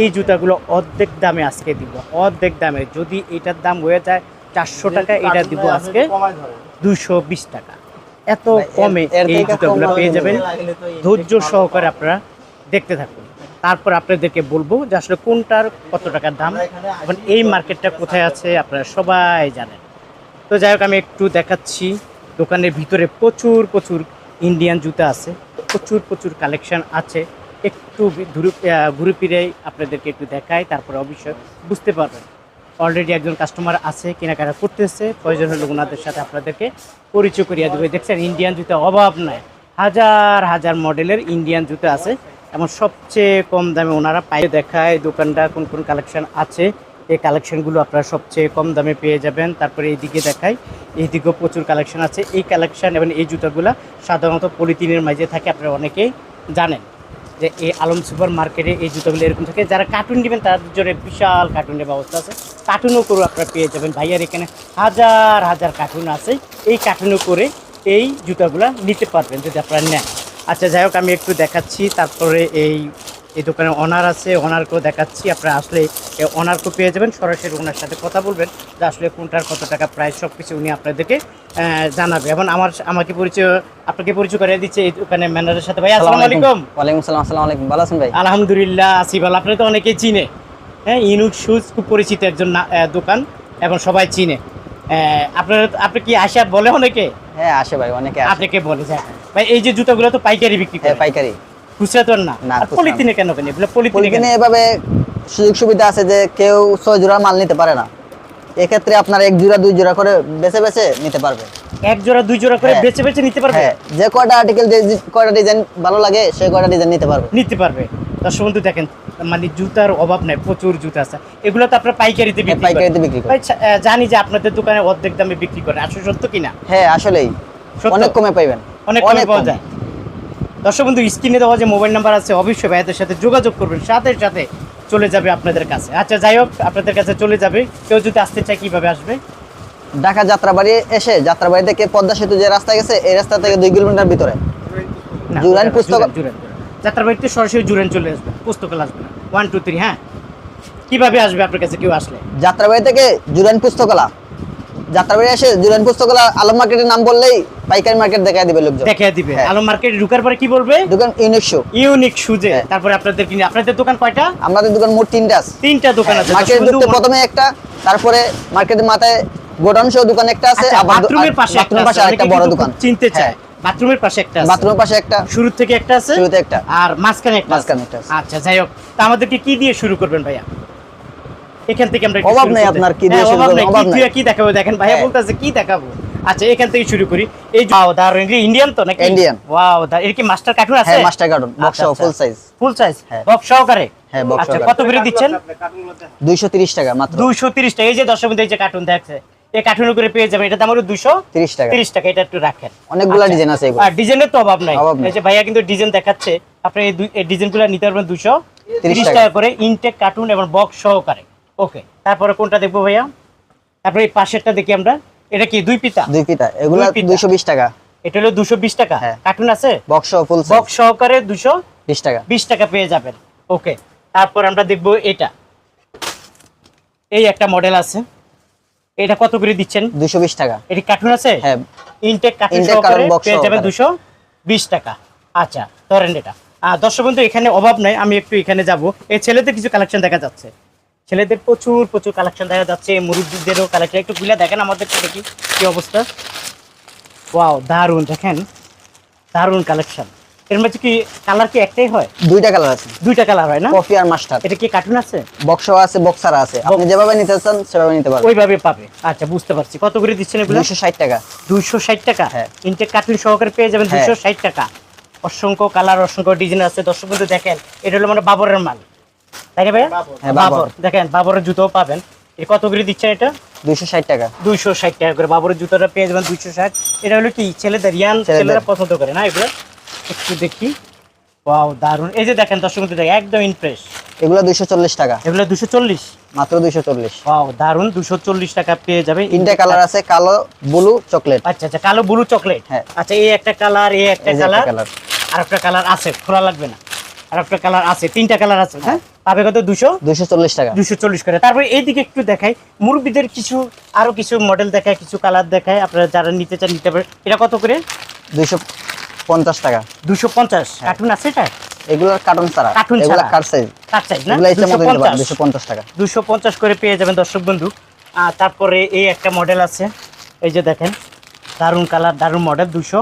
এই জুতাগুলো অর্ধেক দামে আজকে দিব। অর্ধেক দামে। যদি এটার দাম হয়ে যায় চারশো টাকা এটা দিব আজকে দুশো বিশ টাকা। এত কমে এই জুতাগুলো পেয়ে যাবেন। ধৈর্য সহকারে আপনারা দেখতে থাকুন। তারপর আপনাদেরকে বলব যে আসলে কোনটার কত টাকার দাম। এখন এই মার্কেটটা কোথায় আছে আপনারা সবাই জানেন। তো যাই হোক আমি একটু দেখাচ্ছি। দোকানের ভিতরে প্রচুর প্রচুর ইন্ডিয়ান জুতা আছে। প্রচুর প্রচুর কালেকশন আছে। একটু ঘুরে ফিরে আপনাদেরকে একটু দেখাই, তারপরে অবশ্যই বুঝতে পারবেন। অলরেডি একজন কাস্টমার আছে, কেনাকাটা করতেছে, প্রয়োজন হলে ওনাদের সাথে আপনাদেরকে পরিচয় করিয়ে দেবে। দেখছেন ইন্ডিয়ান জুতা অভাব নাই। হাজার হাজার মডেলের ইন্ডিয়ান জুতা আছে। এবং সবচেয়ে কম দামে ওনারা পাইয়ে দেখায়, দোকানটা কোন কোন কালেকশন আছে, এই কালেকশনগুলো আপনারা সবচেয়ে কম দামে পেয়ে যাবেন। তারপরে এইদিকে দেখাই, এইদিকেও প্রচুর কালেকশন আছে। এই কালেকশন এবং এই জুতাগুলো সাধারণত পলিথিনের মাঝে থাকে, আপনারা অনেকেই জানেন। যে এই আলম সুপার মার্কেটে এই জুতোগুলো এরকম থাকে। যারা কার্টুন নেবেন, তাদের জন্য বিশাল কার্টুনের ব্যবস্থা আছে। কার্টুনও করে আপনারা পেয়ে যাবেন। ভাইয়ার এখানে হাজার হাজার কার্টুন আছে। এই কার্টুনও করে এই জুতোগুলো নিতে পারবেন যদি আপনারা নেন। আচ্ছা যাই হোক, আমি একটু দেখাচ্ছি। তারপরে এই এই দোকানে অনার আছে অনারকেও দেখাচ্ছি। আপনারা আসলে এই অনারকেও পেয়ে যাবেন সরাসরি ওনার সাথে কথা বলবেন যে আসলে কোনটার কত টাকা প্রাইস সব কিছু উনি আপনাদেরকে জানাবে। এবং আমার আমাকে পরিচয় আপনাকে পরিচয় করে দিচ্ছে এই দোকানের ম্যানেজারের সাথে। ভাই আসসালামু আলাইকুম। ওয়ালাইকুম সালাম আসসালামু আলাইকুম। ভালো আছেন ভাই? আলহামদুলিল্লাহ আসিফ আল আপনি তো অনেকেই চিনে। হ্যাঁ ইনুক শুজ খুব পরিচিত একজন দোকান এবং সবাই চিনে। আপনার আপনি কি আশা বলে অনেকে? হ্যাঁ আসে ভাই অনেকে আসে। আপনাকে বলে যায় ভাই এই যে জুতাগুলো তো পাইকারি বিক্রি করে। হ্যাঁ পাইকারি। খুচরা না। না, আর খুচরা পলিথিনে কেন কেন? এগুলো পলিথিনে এভাবে সুযোগ সুবিধা আছে যে কেউ ছয় জোড়া মাল নিতে পারে না। এক্ষেত্রে আপনার এক জোড়া দুই জোড়া করে বেছে বেছে নিতে পারবে। এক জোড়া দুই জোড়া করে। বেছে বেছে নিতে পারবে? যে কয়টা আর্টিকেল যে যে কয়টা ডিজাইন ভালো লাগে সেই কয়টা ডিজাইন নিতে পারবে। নিতে পারবে। দর্শক বন্ধু দেখেন মানে জুতার অভাব নাই প্রচুর জুতা আছে। এগুলো তো আপনার পাইকারিতে হ্যাঁ, বিক্রি পাইকারিতে জানি যে আপনাদের দোকানে অর্ধেক দামে বিক্রি করে আসলে সত্য কিনা? হ্যাঁ আসলেই। অনেক কমে পাইবেন। অনেক কমে পাওয়া যায়। দর্শক বন্ধু স্ক্রিনে দেওয়া যে মোবাইল নাম্বার আছে অবশ্যই ভাইয়াদের সাথে যোগাযোগ করবেন। সাথে সাথে চলে যাবে আপনাদের কাছে। আচ্ছা যাই হোক আপনাদের কাছে চলে যাবে। কেউ যদি আসতে চায় কীভাবে আসবে? ঢাকা যাত্রাবাড়ি এসে যাত্রাবাড়ি থেকে পদ্মা সেতু যে রাস্তা গেছে এই রাস্তা থেকে দুই কিলোমিটার ভিতরে। না, জুরাইন জুরাইন, পুস্তক-। যাত্রাবাড়িতে সরাসরি জুরেন চলে আসবে। পুস্তকাল আসবে না। ওয়ান টু থ্রি হ্যাঁ। কীভাবে আসবে আপনার কাছে? কেউ আসলে। যাত্রাবাড়ি থেকে জুরাইন পুস্তকলা যাত্রাবাড়ি এসে জুরাইন পুস্তকলা আলম মার্কেটের নাম বললেই পাইকারি মার্কেট দেখায় দিবে লোকজন। দেখে দিবে। হ্যাঁ। আলো ঢুকার পরে কি বলবে? দোকান ইউনিকশো ইউনিক সুজে হ্যাঁ। তারপরে আপনাদের কিনে আপনাদের দোকান কয়টা? আমাদের দোকান মোট তিনটা আছে। তিনটা দোকান আছে। মার্কেটে ঢুকতে প্রথমে একটা তারপরে মার্কেটের মাথায় গোডাউন দোকান একটা আছে আবার দো- বাথরুমের পাশে একটা বাথরুমের পাশে আছে, বড় দোকান। চিনতে চায়। হ্যাঁ, বাথরুমের পাশে একটা আছে। বাথরুমের পাশে একটা। শুরু থেকে একটা আছে? শুরুতে একটা। আর মাঝখানে একটা মাঝখানে একটা আছে। আচ্ছা যাই হোক। তা আমাদেরকে কি দিয়ে শুরু করবেন ভাইয়া? এখান থেকে আমরা অভাব নেই আপনার, কি হ্যাঁ, অভাব নেই, কি দেখাবো? দেখেন ভাইয়া হ্যাঁ। বলতেছে কি দেখাবো? আচ্ছা এখান থেকে শুরু করি। এই ওয়াও দারুণ ইন্ডিয়ান তো নাকি? Indian। ওয়াও দা এর কি মাস্টার কার্টুন আছে? হ্যাঁ মাস্টার কার্টুন বক্স আচ্ছা, ফুল আচ্ছা। সাইজ ফুল সাইজ হ্যাঁ। বক্স সহকারে? হ্যাঁ, box আচ্ছা কত করে দিচ্ছেন? দুইশো তিরিশ টাকা মাত্র। দুইশো তিরিশ টাকা। এই যে দর্শক বন্ধু এই যে কার্টুন দেখছে এই কার্টুন উপরে পেয়ে যাবেন। এটা দাম হলো দুশো তিরিশ টাকা। তিরিশ টাকা এটা একটু রাখেন। অনেকগুলা আচ্ছা। ডিজাইন আছে এগুলো। আর ডিজাইনের তো অভাব নাই। এই যে ভাইয়া কিন্তু ডিজাইন দেখাচ্ছে। আপনি এই ডিজাইনগুলো নিতে পারবেন দুশো তিরিশ টাকা। টাকা করে ইনটেক কার্টুন এবং বক্স সহকারে। ওকে তারপরে কোনটা দেখব ভাইয়া? তারপরে এই পাশেরটা দেখি আমরা। এটা কি দুই পিতা দুই পিতা এগুলা দুই পিতা। দুইশো বিশ টাকা। এটা হলো দুশো বিশ টাকা। হ্যাঁ। কার্টুন আছে? বক্স ফুল বক্স সহকারে দুশো বিশ টাকা। বিশ টাকা পেয়ে যাবেন। ওকে তারপর আমরা দেখব এটা। এই একটা মডেল আছে। এটা কত করে দিচ্ছেন? দুইশো বিশ টাকা। এটি কার্টুন আছে? হ্যাঁ। ইনটেক কার্টুন সহকারে পেয়ে যাবেন সহকারে। দুশো বিশ টাকা। আচ্ছা ধরেন এটা। দর্শক বন্ধু এখানে অভাব নাই আমি একটু এখানে যাব। এই ছেলেদের কিছু কালেকশন দেখা যাচ্ছে। ছেলেদের প্রচুর প্রচুর কালেকশন দেখা যাচ্ছে মুরব্বীদেরও কালেকশন একটু খুলে দেখেন আমাদের দেখি কি অবস্থা। ওয়াও দারুণ দেখেন। দারুণ কালেকশন এর মধ্যে কি কালার কি একটাই হয়? দুইটা কালার আছে। দুইটা কালার হয় না? কফি আর মাস্টার এটা কি কার্টুন আছে? বক্স আছে বক্সার আছে। আপনি যেভাবে নিতে চান সেভাবে নিতে পারবেন। ওইভাবে পাবে। আচ্ছা বুঝতে পারছি। কত করে দিচ্ছেন এগুলো? দুইশো ষাট টাকা। দুইশো ষাট টাকা? হ্যাঁ। ইনটেক কার্টুন সহকারে পেয়ে যাবেন হ্যাঁ। দুইশো ষাট টাকা। অসংখ্য কালার অসংখ্য ডিজাইন আছে। দর্শক বন্ধু দেখেন এটা হলো মানে বাবরের মাল। তাই না ভাইয়া? হ্যাঁ, বাবর। দেখেন বাবরের জুতোও পাবেন। এটা কত করে দিচ্ছেন এটা? দুইশো ষাট টাকা। দুইশো ষাট টাকা করে বাবরের জুতোটা পেয়ে যাবেন দুইশো ষাট। এটা হলো কি ছেলেদের ইয়ান ছেলেরা পছন্দ করে না এগুলো? একটু দেখি। ওয়াও দারুণ এই যে দেখেন দর্শক দেখেন একদম ইমপ্রেস এগুলো দুইশো চল্লিশ টাকা। এগুলো দুশো চল্লিশ? মাত্র দুইশো চল্লিশ। ওয়াও দারুণ দুশো চল্লিশ টাকা পেয়ে যাবে তিনটা কালার আছে কালো ব্লু চকলেট। আচ্ছা আচ্ছা কালো ব্লু চকলেট। হ্যাঁ। আচ্ছা এই একটা কালার এই একটা কালার আর একটা কালার। আছে খোলা লাগবে না। আর একটা কালার আছে তিনটা কালার আছে হ্যাঁ? পাবে কত? দুশো? দুইশো চল্লিশ টাকা। দুশো চল্লিশ করে। তারপরে এইদিকে একটু দেখাই। মুরব্বীদের কিছু আরও কিছু মডেল দেখায় কিছু কালার দেখায়। আপনারা যারা নিতে চান নিতে পারেন। এটা কত করে? দুইশো পঞ্চাশ টাকা। দুশো পঞ্চাশ। কার্টুন আছে এটা? এগুলো কার্টুন ছাড়া। কার্টুন ছাড়া। কার সাইজ কার সাইজ না? এগুলো ইচ্ছা মতো নিতে পারেন 250 দুইশো পঞ্চাশ টাকা। দুশো পঞ্চাশ করে পেয়ে যাবেন দর্শক বন্ধু। আর তারপরে এই একটা মডেল আছে। এই যে দেখেন দারুণ কালার দারুণ মডেল দুশো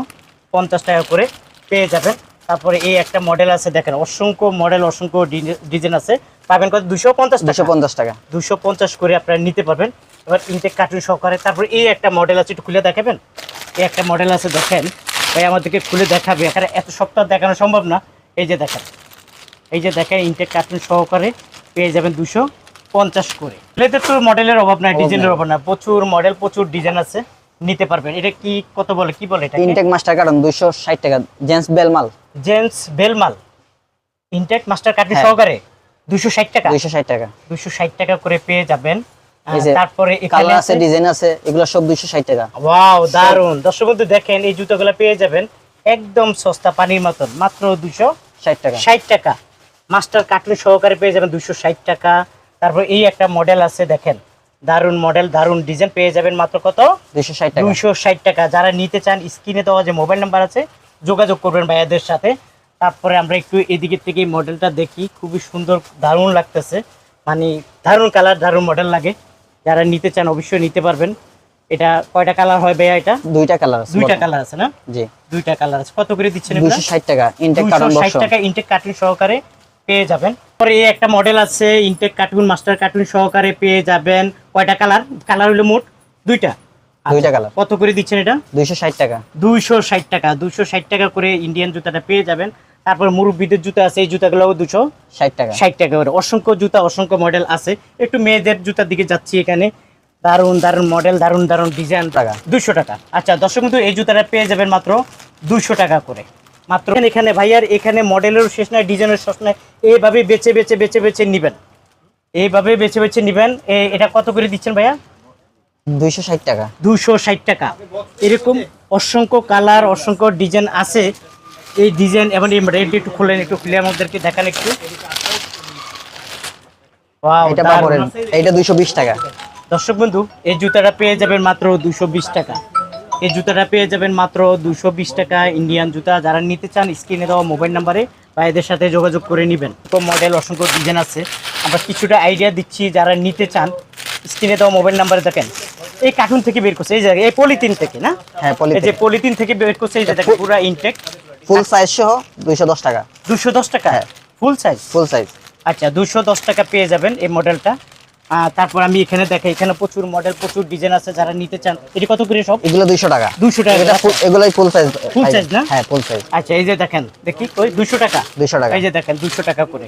পঞ্চাশ টাকা করে পেয়ে যাবেন। তারপরে এই একটা মডেল আছে দেখেন অসংখ্য মডেল অসংখ্য ডিজাইন আছে। পাবেন কত? দুশো পঞ্চাশ দুশো টাকা পঞ্চাশ টাকা। দুশো পঞ্চাশ করে আপনারা নিতে পারবেন। এবার ইনটেক কার্টুন সহকারে তারপর এই একটা মডেল আছে একটু খুলে দেখাবেন? এই একটা মডেল আছে দেখেন। ভাই আমাদেরকে খুলে দেখাবে। এখানে এত সপ্তাহ দেখানো সম্ভব না। এই যে দেখেন এই যে দেখেন ইনটেক কার্টুন সহকারে পেয়ে যাবেন দুশো পঞ্চাশ করে। এতে তো মডেলের অভাব নাই ডিজাইনের অভাব না প্রচুর মডেল প্রচুর ডিজাইন আছে। নিতে পারবেন। এটা কি কত বলে কি বলে এটা ইনটেক মাস্টার কার্টন দুইশো ষাট টাকা। জেন্টস বেলমাল জেন্টস বেলমাল ইনটেক মাস্টার কার্টুন। সহকারে? দুশো ষাট টাকা? দুইশো ষাট টাকা। দুশো ষাট টাকা করে পেয়ে যাবেন। তারপরে এখানে কালার আছে ডিজাইন আছে এগুলো সব দুইশো ষাট টাকা। ওয়াও দারুণ দর্শক বন্ধু দেখেন এই জুতোগুলো পেয়ে যাবেন একদম সস্তা পানির মতন। মাত্র দুশো ষাট টাকা। ষাট টাকা। মাস্টার কার্টুন সহকারে পেয়ে যাবেন দুশো ষাট টাকা। তারপর এই একটা মডেল আছে দেখেন। দারুণ মডেল দারুণ ডিজাইন পেয়ে যাবেন মাত্র কত? দুইশো ষাট টাকা। ষাট টাকা। যারা নিতে চান স্ক্রিনে দেওয়া যে মোবাইল নাম্বার আছে যোগাযোগ করবেন ভাইয়াদের সাথে। তারপরে আমরা একটু এদিকের থেকে মডেলটা দেখি। খুবই সুন্দর দারুণ লাগতেছে। মানে দারুণ কালার দারুণ মডেল লাগে। যারা নিতে চান অবশ্যই নিতে পারবেন। এটা কয়টা কালার হয় ভাইয়া এটা? দুইটা কালার আছে দুইটা কালার আছে না? জি। দুইটা কালার আছে। কত করে দিচ্ছেন দুইশো ষাট টাকা। ইনটেক কার্টন দুশো ষাট বক্স টাকা ইনটেক কার্টুন সহকারে পেয়ে যাবেন। পরে একটা মডেল আছে ইনটেক কার্টুন মাস্টার কার্টুন সহকারে পেয়ে যাবেন। কয়টা কালার কালার হলো মোট দুইটা। দুইটা আচ্ছা, কালার কত করে দিচ্ছেন এটা? দুইশো ষাট টাকা। দুইশো ষাট টাকা। দুইশো ষাট টাকা করে ইন্ডিয়ান জুতাটা পেয়ে যাবেন। তারপর মুরব্বীদের জুতা আছে এই জুতাগুলো দুশো ষাট টাকা। ষাট টাকা করে। অসংখ্য জুতা অসংখ্য মডেল আছে। একটু মেয়েদের জুতার দিকে যাচ্ছি এখানে। দারুণ দারুণ মডেল দারুণ দারুণ ডিজাইন টাকা। দুশো টাকা। আচ্ছা দর্শক কিন্তু এই জুতাটা পেয়ে যাবেন মাত্র দুশো টাকা করে। মাত্র। এখানে ভাইয়ার এখানে মডেলেরও শেষ নয় ডিজাইনের শেষ নয় এইভাবে বেছে বেছে বেছে বেছে নিবেন। এইভাবে বেছে বেছে নিবেন। এটা কত করে দিচ্ছেন ভাইয়া? দুইশো ষাট টাকা। দুশো ষাট টাকা। এরকম অসংখ্য কালার অসংখ্য ডিজাইন আছে। এই ডিজাইন এবং এই মডেলটি একটু খুলেন একটু খুলে আমাদেরকে দেখান একটু। এটা দারুণ। বাবরের এইটা দুইশো বিশ টাকা। দর্শক বন্ধু এই জুতাটা পেয়ে যাবেন মাত্র দুশো বিশ টাকা। এই জুতাটা পেয়ে যাবেন মাত্র দুশো টাকা ইন্ডিয়ান জুতা। যারা নিতে চান স্ক্রিনে দেওয়া মোবাইল নাম্বারে বা এদের সাথে যোগাযোগ করে নেবেন। তো মডেল অসংখ্য ডিজাইন আছে। আমরা কিছুটা আইডিয়া দিচ্ছি যারা নিতে চান। স্ক্রিনে দেওয়া মোবাইল নাম্বারে দেখেন। এই কার্টুন থেকে বের করছে। এই জায়গায় এই পলিথিন থেকে না? হ্যাঁ এই যে পলিথিন থেকে বের করছে এই যে দেখেন পুরো ইনটেক ফুল সাইজ সহ দুইশো দশ টাকা। দুশো দশ টাকা। ফুল সাইজ ফুল সাইজ আচ্ছা দুশো দশ টাকা পেয়ে যাবেন এই মডেলটা তারপর আমি এখানে দেখাই এখানে প্রচুর মডেল প্রচুর ডিজাইন আছে যারা নিতে চান। এটি কত করে সব? এগুলো দুইশো টাকা। দুশো টাকা এটা full- এগুলোই ফুল সাইজ Full size না? হ্যাঁ ফুল সাইজ আচ্ছা এই যে দেখেন দেখি ওই দুশো টাকা? দুইশো টাকা। এই যে দেখেন দুশো টাকা করে।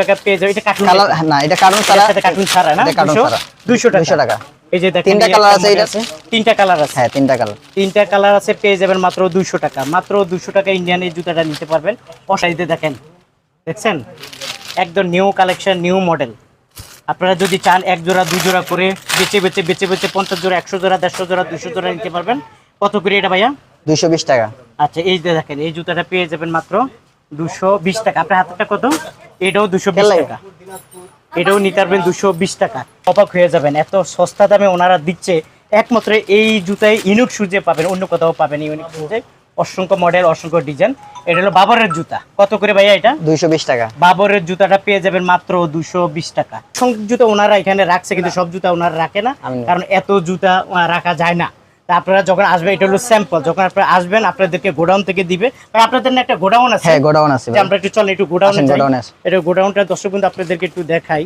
টাকা পেয়ে যাবে এটা কার্টুন না এটা কার্টন ছাড়া কার্টুন ছাড়া না? এটা কার্টন দুশো ছাড়া। দুশো টাকা। দুইশো টাকা। এই যে দেখেন তিনটা এই আছে এটা? তিনটা কালার আছে। হ্যাঁ তিনটা কালার। তিনটা কালার আছে পেয়ে যাবেন মাত্র দুশো টাকা। মাত্র দুশো টাকা ইন্ডিয়ান এই জুতাটা নিতে পারবেন। দেখেন দেখছেন? একদম নিউ কালেকশন নিউ মডেল আপনারা যদি চান এক জোড়া দুই জোড়া করে বেচে বেচে বেচে বেচে পঞ্চাশ জোড়া একশো জোড়া দেড়শো জোড়া দুশো জোড়া নিতে পারবেন। কত করে এটা ভাইয়া? দুশো বিশ টাকা। আচ্ছা এই যে দেখেন এই জুতাটা পেয়ে যাবেন মাত্র দুশো বিশ টাকা। আপনার হাতেরটা কত? এটাও দুশো বিশ টাকা। এটাও নিতে পারবেন দুশো বিশ টাকা। অবাক হয়ে যাবেন এত সস্তা দামে ওনারা দিচ্ছে। একমাত্র এই জুতায় ইউনিক সুজে পাবেন অন্য কোথাও পাবেন ইউনিক সুজে অসংখ্য মডেল অসংখ্য ডিজাইন এটা হলো বাবরের জুতা। কত করে ভাইয়া এটা? দুইশো বিশ টাকা। বাবরের জুতাটা পেয়ে যাবেন মাত্র দুইশো বিশ টাকা। সব জুতা ওনারা এখানে রাখছে কিন্তু সব জুতা ওনারা রাখে না কারণ এত জুতা রাখা যায় না। আপনারা যখন আসবেন এটা হলো স্যাম্পল যখন আপনারা আসবেন আপনাদেরকে গোডাউন থেকে দিবে। আপনাদের একটা গোডাউন আছে? হ্যাঁ গোডাউন আছে আমরা একটু চলে একটু গোডাউন গোডাউনে আসেন। এটা গোডাউনটা দর্শক বন্ধু আপনাদেরকে একটু দেখাই।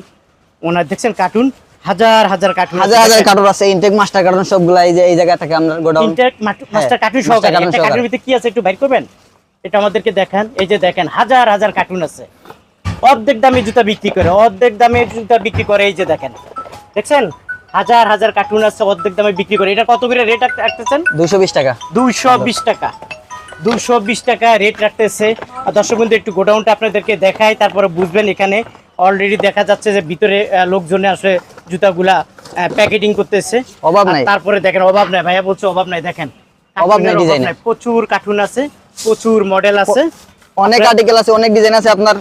ওনার দেখছেন কার্টুন হাজার হাজার কার্টুন হাজার হাজার কার্টন আছে ইনটেক মাস্টার কার্টন সবগুলা এই যে এই জায়গা থেকে আমরা গোডাউন ইন্টার মাস্টার কার্টুন সহকারে। একটা কার্টুনের ভিতরে কি আছে একটু বাইর করবেন? এটা আমাদেরকে দেখান। এই যে দেখেন হাজার হাজার কার্টুন আছে। অর্ধেক দামে জুতা বিক্রি করে অর্ধেক দামে জুতা বিক্রি করে এই যে দেখেন। দেখছেন? হাজার হাজার কার্টুন আছে অর্ধেক দামে বিক্রি করে। এটা কত করে রেট রাখতেছেন? দুইশো বিশ টাকা। দুইশো বিশ টাকা। দুশো বিশ টাকা রেট রাখতেছে। আর দর্শক বন্ধু একটু গোডাউনটা আপনাদেরকে দেখাই তারপরে বুঝবেন এখানে অলরেডি দেখা যাচ্ছে যে ভিতরে লোকজনে আসলে জুতাগুলা প্যাকেটিং করতেছে। অভাব নাই। তারপরে দেখেন অভাব নাই। ভাইয়া বলছে অভাব নাই দেখেন। অভাব নাই design প্রচুর কার্টুন আছে প্রচুর মডেল আছে। অনেক আর্টিকেল আছে অনেক ডিজাইন আছে আপনার।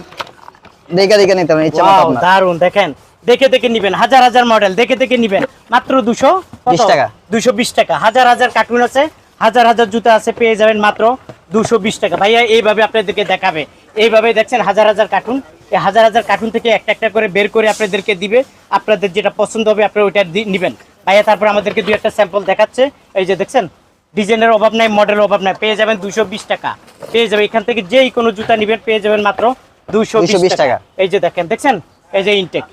দেখে দেখে নিতে পারেন ইচ্ছা মতো আপনার। দারুণ দেখেন। দেখে দেখে নিবেন হাজার হাজার মডেল দেখে দেখে নিবেন। মাত্র দুশো 20 টাকা। দুশো বিশ টাকা। হাজার হাজার কার্টুন আছে হাজার হাজার জুতা আছে পেয়ে যাবেন মাত্র দুশো বিশ টাকা। ভাইয়া এইভাবে আপনাদেরকে দেখাবে। এইভাবে দেখছেন হাজার হাজার কার্টুন হাজার হাজার কার্টুন থেকে একটা একটা করে বের করে আপনাদেরকে দিবে। আপনাদের যেটা পছন্দ হবে আপনারা ওইটা দি- নিবেন। ভাইয়া তারপর আমাদেরকে দুই একটা স্যাম্পল দেখাচ্ছে। এই যে দেখছেন ডিজাইনের অভাব নাই মডেলের অভাব নাই। পেয়ে যাবেন দুশো বিশ টাকা। পেয়ে যাবেন এখান থেকে যেই কোনো জুতা নিবেন পেয়ে যাবেন মাত্র দুশো 220 বিশ টাকা। এই যে দেখেন দেখছেন? এই যে ইনটেক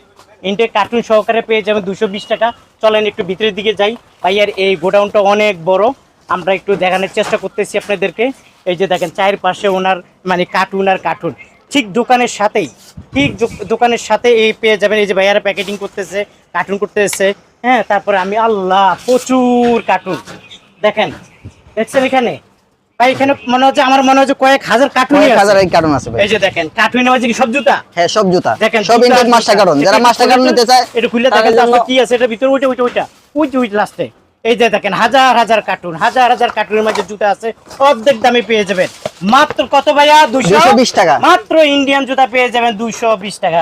ইনটেক কার্টুন সহকারে পেয়ে যাবেন দুশো বিশ টাকা। চলেন একটু ভিতরের দিকে যাই। ভাইয়ার এই গোডাউনটা অনেক বড়। আমরা একটু দেখানোর চেষ্টা করতেছি আপনাদেরকে। এই যে দেখেন চায়ের পাশে ওনার মানে কার্টুন আর কার্টুন ঠিক দোকানের সাথেই ঠিক দোকানের সাথে এই পেয়ে যাবেন। এই যে ভাইয়ারা প্যাকেটিং করতেছে কার্টুন করতেছে হ্যাঁ তারপরে আমি আল্লাহ প্রচুর কার্টুন দেখেন দেখছেন এখানে? ভাই এখানে মনে হচ্ছে আমার মনে হচ্ছে কয়েক হাজার কার্টুন হাজার আছে এই যে দেখেন কার্টুনের মাঝে কি সব জুতা? হ্যাঁ সব জুতা। দেখেন সব মাস্টার কার্টন যারা মাস্টার কার্টন খুলে নিতে চায় দেখেন কি আছে। এটা ভিতরে ওইটা ওইটা ওইটা। ওই যে ওই লাস্টে এই যে দেখেন হাজার হাজার কার্টুন হাজার হাজার কার্টুনের মাঝে জুতা আছে অর্ধেক দামে পেয়ে যাবেন। মাত্র কত ভাইয়া? দুশো 220 টাকা। মাত্র ইন্ডিয়ান জুতা পেয়ে যাবেন দুশো বিশ টাকা।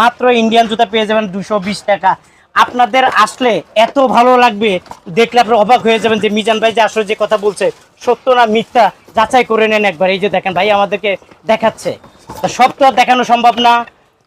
মাত্র ইন্ডিয়ান জুতা পেয়ে যাবেন দুশো বিশ টাকা। আপনাদের আসলে এত ভালো লাগবে দেখলে আপনার অবাক হয়ে যাবেন যে মিজান ভাই যে আসলে যে কথা বলছে সত্য না মিথ্যা যাচাই করে নেন একবার। এই যে দেখেন ভাই আমাদেরকে দেখাচ্ছে। তা সব তো আর দেখানো সম্ভব না।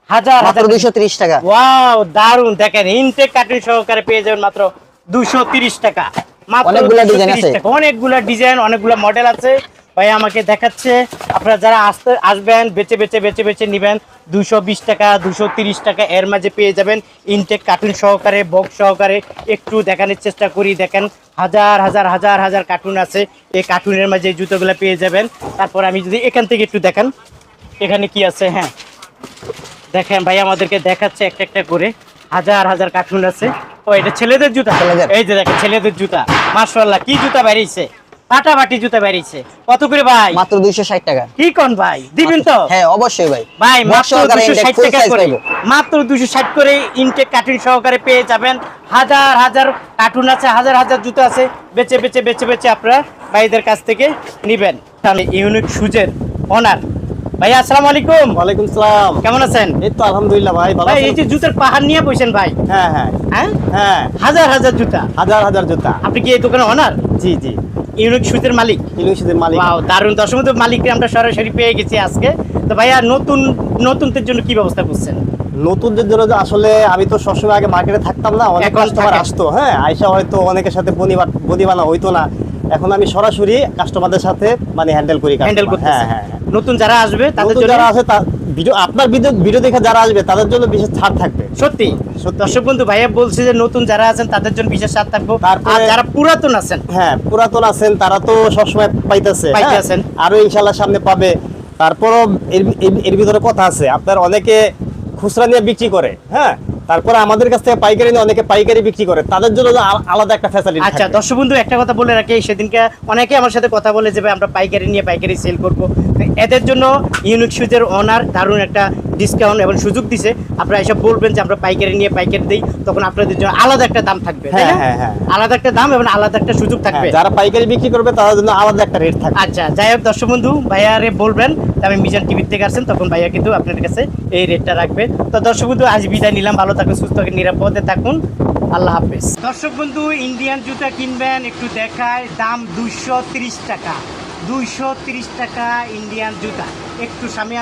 হাজার হাজার দুইশো ত্রিশ টাকা। ওয়াও দারুণ দেখেন ইনটেক কার্টুন সহকারে পেয়ে যাবেন মাত্র দুশো তিরিশ টাকা। মাত্র অনেকগুলা ডিজাইন আছে। অনেকগুলা ডিজাইন অনেকগুলা মডেল আছে। ভাই আমাকে দেখাচ্ছে। আপনারা যারা আসতে আসবেন বেচে বেচে বেচে বেচে নেবেন দুশো টাকা দুশো টাকা। এর মাঝে পেয়ে যাবেন ইনটেক কার্টুন সহকারে বক্স সহকারে। একটু দেখানোর চেষ্টা করি দেখেন। হাজার হাজার হাজার হাজার কার্টুন আছে। এই কার্টুনের মাঝে এই জুতোগুলো পেয়ে যাবেন। তারপর আমি যদি এখান থেকে একটু দেখান। এখানে কি আছে? হ্যাঁ। দেখেন ভাই আমাদেরকে দেখাচ্ছে একটা একটা করে। হাজার হাজার কার্টুন আছে। ও এটা ছেলেদের জুতা। এই যে দেখেন ছেলেদের জুতা। মার্শাল্লাহ কি জুতা বেরিয়েছে? পাটাপাটি জুতা বেরিয়েছে। কত করে ভাই? মাত্র দুইশো ষাট টাকা। কি কোন ভাই? দিবেন তো? হ্যাঁ অবশ্যই ভাই। ভাই মাত্র টাকা করে। মাত্র ইনটেক কার্টুন সহকারে পেয়ে যাবেন। হাজার হাজার কার্টুন আছে হাজার হাজার জুতো আছে। বেচে বেচে বেচে বেচে আপনারা ভাইদের কাছ থেকে নিবেন। তাহলে ইউনিক সুজের অনার ভাই আসসালামু আলাইকুম। ওয়ালাইকুম সালাম। কেমন আছেন? এই তো আলহামদুলিল্লাহ ভাই ভালো ভাই এই যে জুতার পাহাড় নিয়ে বসেন ভাই। হ্যাঁ হ্যাঁ। হ্যাঁ? হ্যাঁ। হাজার হাজার জুতা। হাজার হাজার জুতা। আপনি কি এই দোকানে অনার জি জি। ইউনিক সুজের মালিক। ইলিশদের মালিক। ওয়াও দারুণ। দর্শক তো মালিককে আমরা সরাসরি পেয়ে গেছি আজকে। তো ভাইয়া নতুন নতুনদের জন্য কি ব্যবস্থা করছেন? নতুনদের জন্য আসলে আমি তো সবসময় আগে মার্কেটে থাকতাম না অনেক কাস্টমার আসতো। হ্যাঁ আইসা হয়তো অনেকের সাথে বনি বনি হইতো না। এখন আমি সরাসরি কাস্টমারদের সাথে মানে হ্যান্ডেল করি হ্যান্ডেল। হ্যাঁ হ্যাঁ হ্যাঁ। নতুন যারা আসবে তাদের জন্য যারা আছে ভিডিও আপনার ভিডিও ভিডিও দেখে যারা আসবে তাদের জন্য বিশেষ ছাড় থাকবে সত্যি সত্যি। দর্শক বন্ধু ভাইয়া বলছে যে নতুন যারা আছেন তাদের জন্য বিশেষ সাথ থাকব আর যারা পুরাতন আছেন হ্যাঁ পুরাতন আছেন তারা তো সবসময় পাইতেছে হ্যাঁ? পাইতেছেন। আরও ইনশাল্লাহ সামনে পাবে তারপরও এর ভিতরে কথা আছে আপনার অনেকে খুচরা নিয়ে বিক্রি করে হ্যাঁ তারপরে আমাদের কাছ থেকে পাইকারি নিয়ে অনেকে পাইকারি বিক্রি করে। তাদের জন্য আলাদা একটা ফ্যাসিলিটি আচ্ছা দর্শক বন্ধু একটা কথা বলে রাখি সেদিনকে অনেকে আমার সাথে কথা বলে যে আমরা পাইকারি নিয়ে পাইকারি সেল করব। এদের জন্য ইউনিক সুজের ওনার দারুণ একটা ডিসকাউন্ট এবং সুযোগ দিছে। আপনারা এসব বলবেন যে আমরা পাইকারি নিয়ে পাইকারি দিই। তখন আপনাদের জন্য আলাদা একটা দাম থাকবে হ্যাঁ, হ্যাঁ, হ্যাঁ। আলাদা একটা দাম এবং আলাদা একটা সুযোগ থাকবে। যারা পাইকারি বিক্রি করবে তাদের জন্য আলাদা একটা রেট থাকবে। আচ্ছা যাই হোক দর্শক বন্ধু ভাইয়ারে বলবেন আমি মিজান টিভির থেকে আসছেন। তখন ভাইয়া কিন্তু আপনাদের কাছে এই রেটটা রাখবে। তো দর্শক বন্ধু আজ বিদায় নিলাম। ভালো থাকুন, সুস্থ থাকুন, নিরাপদে থাকুন। আল্লাহ হাফেজ। দর্শক বন্ধু, ইন্ডিয়ান জুতা কিনবেন, একটু দেখায় দাম দুইশো টাকা। দুইশো টাকা ইন্ডিয়ান জুতা। একটু সামনে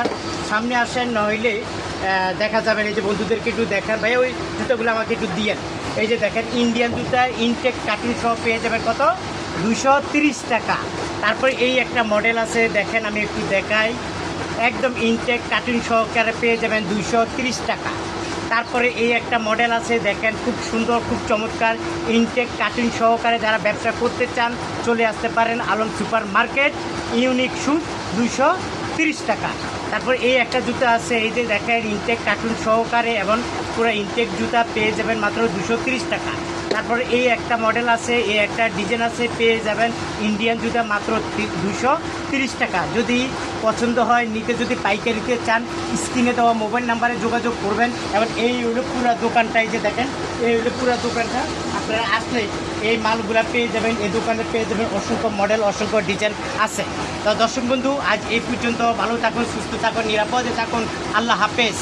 সামনে আসেন, নইলে দেখা যাবে এই যে বন্ধুদেরকে একটু দেখান। ভাই, ওই জুতোগুলো আমাকে একটু দিয়েন। এই যে দেখেন, ইন্ডিয়ান জুতা, ইনটেক কাটিং সহ পেয়ে যাবেন কত? দুশো টাকা। তারপর এই একটা মডেল আছে, দেখেন, আমি একটু দেখাই। একদম ইনটেক কার্টুন সহকারে পেয়ে যাবেন দুশো টাকা। তারপরে এই একটা মডেল আছে, দেখেন, খুব সুন্দর, খুব চমৎকার ইনটেক কাটিং সহকারে যারা ব্যবসা করতে চান, চলে আসতে পারেন Alam super market unique shoes দুশো তিরিশ টাকা। তারপর এই একটা জুতা আছে, এই যে দেখেন ইনটেক কার্টুন সহকারে এবং পুরো ইনটেক জুতা পেয়ে যাবেন মাত্র দুশো তিরিশ টাকা। তারপর এই একটা মডেল আছে, এই একটা ডিজাইন আছে, পেয়ে যাবেন ইন্ডিয়ান জুতা মাত্র দুশো তিরিশ টাকা। যদি পছন্দ হয়, নিতে যদি পাইকারিতে চান, স্ক্রিনে দেওয়া মোবাইল নাম্বারে যোগাযোগ করবেন। এবং এই হলো পুরো দোকানটা, এই যে দেখেন, এই হলো পুরো দোকানটা। আপনারা আসলে এই মালগুলা পেয়ে যাবেন, এই দোকানে পেয়ে যাবেন অসংখ্য মডেল অসংখ্য ডিজাইন আছে। তো দর্শক বন্ধু, আজ এই পর্যন্ত ভালো থাকুন, সুস্থ থাকুন, নিরাপদে থাকুন। আল্লাহ হাফেজ।